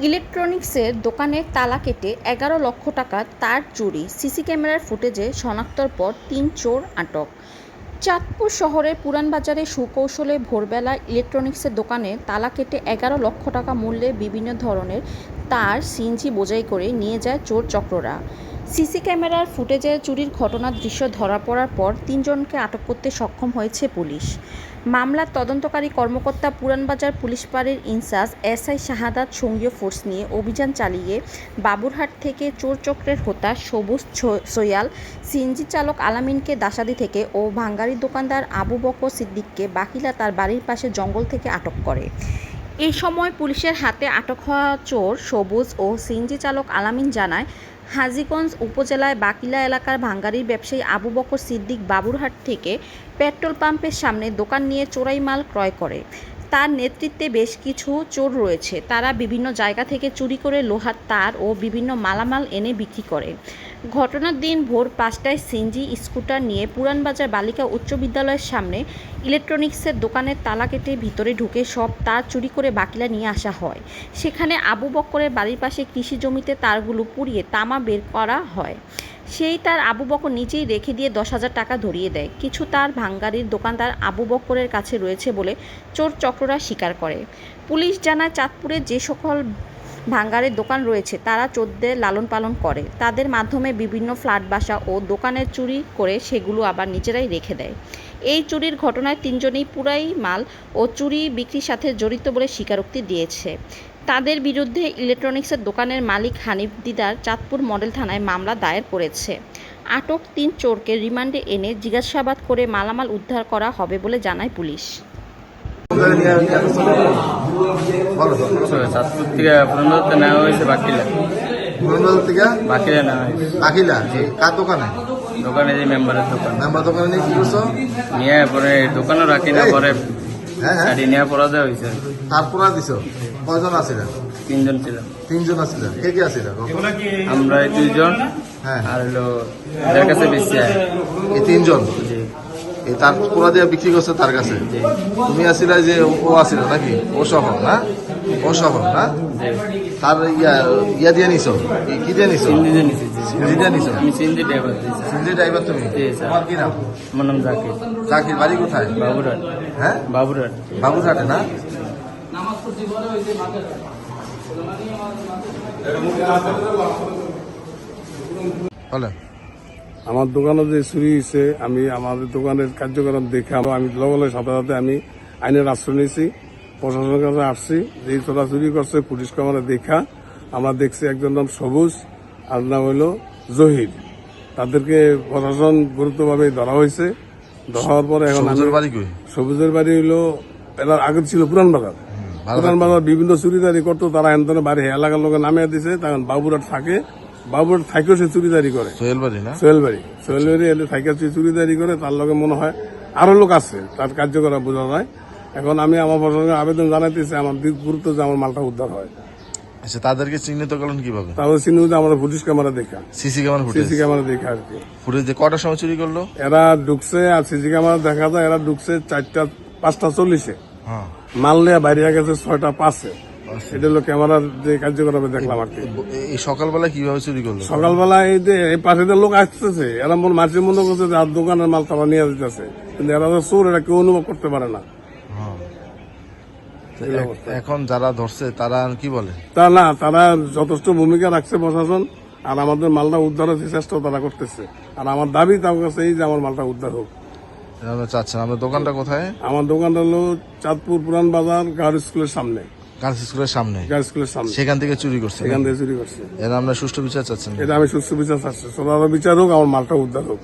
ইলেকট্রনিক্সের দোকানের তালা কেটে এগারো লক্ষ টাকা তার চুরি। সিসি ক্যামেরার ফুটেজে শনাক্তর পর তিন চোর আটক। চাঁদপুর শহরের পুরানবাজারে সুকৌশলে ভোরবেলা ইলেকট্রনিক্সের দোকানে তালা কেটে এগারো লক্ষ টাকা মূল্যে বিভিন্ন ধরনের তার সিএনজি বোঝাই করে নিয়ে যায় চোর চক্ররা। সিসি ক্যামেরার ফুটেজে চুরির ঘটনার দৃশ্য ধরা পড়ার পর তিনজনকে আটক করতে সক্ষম হয়েছে পুলিশ। মামলার তদন্তকারী কর্মকর্তা পুরানবাজার পুলিশ পাড়ের ইনচার্জ এসআই শাহাদাত সঙ্গীয় ফোর্স নিয়ে অভিযান চালিয়ে বাবুরহাট থেকে চোর চক্রের হোতা সবুজ সৈয়াল, সিএনজি চালক আলামিনকে দাসাদি থেকে ও ভাঙ্গারি দোকানদার আবু বকর সিদ্দিককে বাকিলা তার বাড়ির পাশে জঙ্গল থেকে আটক করে। এই সময় পুলিশের হাতে আটক হওয়া চোর, সবুজ ও সিএনজি চালক আলামিন জানায়, হাজীগঞ্জ উপজেলায় বাকিলা এলাকার ভাঙ্গারির ব্যবসায়ী আবু বকর সিদ্দিক বাবুরহাট থেকে পেট্রোল পাম্পের সামনে দোকান নিয়ে চোরাই মাল ক্রয় করে। তার নেতৃত্বে বেশ কিছু চোর রয়েছে। তারা বিভিন্ন জায়গা থেকে চুরি করে লোহার তার ও বিভিন্ন মালামাল এনে বিক্রি করে। ঘটনার দিন ভোর পাঁচটায় সিনজি স্কুটার নিয়ে পুরানবাজার বালিকা উচ্চ বিদ্যালয়ের সামনে ইলেকট্রনিক্সের দোকানের তালা কেটে ভিতরে ঢুকে সব তার চুরি করে বাকিলা নিয়ে আসা হয়। সেখানে আবু বক্করের বাড়ির পাশে কৃষি জমিতে তারগুলো পুড়িয়ে তামা বের করা হয়। সেই তার আবু বকর নিজেই রেখে দিয়ে দশ হাজার টাকা ধরিয়ে দেয়। কিছু তার ভাঙ্গারির দোকানদার আবু বক্করের কাছে রয়েছে বলে চোর চক্ররা স্বীকার করে। পুলিশ জানায়, চাঁদপুরে যে সকল ভাঙ্গারের দোকান রয়েছে। তারা চোরদের লালন পালন করে। তাদের মাধ্যমে বিভিন্ন ফ্ল্যাট বাসা ও দোকানের চুরি করে সেগুলো আবার নিজেরাই রেখে দেয়। এই চুরির ঘটনায় তিনজনেই পুরাই মাল ও চুরি বিক্রির সাথে জড়িত বলে স্বীকারোক্তি দিয়েছে। তাদের বিরুদ্ধে ইলেকট্রনিক্সের দোকানের মালিক হানিফ দিদার চাঁদপুর মডেল থানায় মামলা দায়ের করেছে। আটক তিন চোরকে রিমান্ডে এনে জিজ্ঞাসাবাদ করে মালামাল উদ্ধার করা হবে বলে জানায় পুলিশ। বলো থেকে পুরন্দরতে নেওয়া হয়েছে। বাকিলা পুরনবাজার থেকে বাকিলা নেওয়া হয়েছে আখিলা কার দোকানে? দোকানে যে মেম্বারের দোকান। মেম্বার দোকানে নিয়ে কি করছ? নিয়ে পরে দোকানও রাখি না পরে হ্যাঁ হ্যাঁ। গাড়ি নিয়ে পড়া দেওয়া হয়েছে তারপরে দিছো? কয়জন আছিলেন? তিনজন ছিলাম। তিনজন আছিলেন। কে কে আছিলেন? আমরা দুইজন হ্যাঁ আর হলো যার কাছে বেশি এই তিনজন? জি। এই তার পুরা দিয়ে বিক্রি করছে তার কাছে। তুমি আসিলা যে ও আসিল নাকি? ও সহ না? ও সহ না? তার ইয়া ইয়া দিয়ে নিছো? কি- দিয়ে নিছো? সিন্ধি দিয়ে নিছি আমি সিন্ধি ড্রাইভার সিন্ধি ড্রাইভার তুমি। তোমার কি নাম? আমার নাম জাকির। জাকির বাড়ি কোথায়? বাবুরাট হ্যাঁ? বাবুরাট বাবুঘাটে না? বলেন আমার দোকানে যে চুরি হয়েছে আমি আমাদের দোকানের কার্যক্রম দেখে আমি আমি লগে লগে সাথে সাথে আমি আইনের আশ্রয় নিয়েছি প্রশাসনের কাছে আসছি যে তোরা চুরি করছে পুলিশ কামারে দেখা আমরা দেখছি একজন নাম সবুজ আর নাম হইল জহির। তাদেরকে প্রশাসন গুরুত্বভাবে ধরা হয়েছে। ধরার পরে এখন সবুজের বাড়ি কই? সবুজের বাড়ি হইল এলার আগে ছিল পুরান বাজার। পুরান বাজার বিভিন্ন চুরিদারি করতো তারা এনতনে বাড়ি এলাকার লোকে নামিয়ে দিছে তখন বাবুরাট থাকে। বাবুরাট থাকেও সে চুরিদারি করে। সোহেল বাড়ি না? সোহেল বাড়ি সোহেল বাড়ি এলে সাইকেল চুরিদারি করে তার লগে মনে হয় আরও লোক আছে তার কার্যকর বোঝা যায়। এখন আমি আমার প্রশাসনকে আবেদন জানাইতেছি আমার দিক গুরুত্ব যে আমার মালটা উদ্ধার হয়। আচ্ছা তাদেরকে চিহ্নিত করলেন কীভাবে? তাহলে চিহ্নিত আমরা পুলিশ ক্যামেরা দেখা। CC camera footage CC camera দেখা আর কি। ফুটেজ কটার সময় চুরি করল? এরা ঢুকছে আর সিসি ক্যামেরা দেখা যায় এরা ঢুকছে চারটা পাঁচটা চল্লিশে। হ্যাঁ। মাল নিয়ে বাইরে গেছে ছয়টা পাঁচে। এটা হলো ক্যামেরার যে কার্যকর হবে দেখলাম আর কি। এই সকালবেলা কীভাবে চুরি করল? সকালবেলা এই যে এই পাশে লোক আসতেছে এরা মন মাঝে মনে করছে যে আর দোকানের মাল তারা নিয়ে যেতেছে। কিন্তু এরা তো চোর এরা কেউ অনুভব করতে পারে না। হ্যাঁ। এখন যারা ধরছে তারা কি বলে? তা না তারা যথেষ্ট ভূমিকা রাখছে প্রশাসন আর আমাদের মালটা উদ্ধারের চেষ্টা তারা করতেছে। আর আমার দাবি তার কাছে এই যে আমার মালটা উদ্ধার হোক। আমরা চাচ্ছেন। আপনার দোকানটা কোথায়? আমার দোকানটা হলো চাঁদপুর পুরান বাজার গার্ল স্কুলের সামনে। গার্লস স্কুলের সামনে? গার্লস স্কুলের সামনে। সেখান থেকে চুরি করছে সেখান থেকে চুরি করছে। এরা আমরা সুষ্ঠু বিচার চাচ্ছেন এটা আমি সুস্থ বিচার চাচ্ছি। সোনার বিচার হোক আমার মালটা উদ্ধার হোক।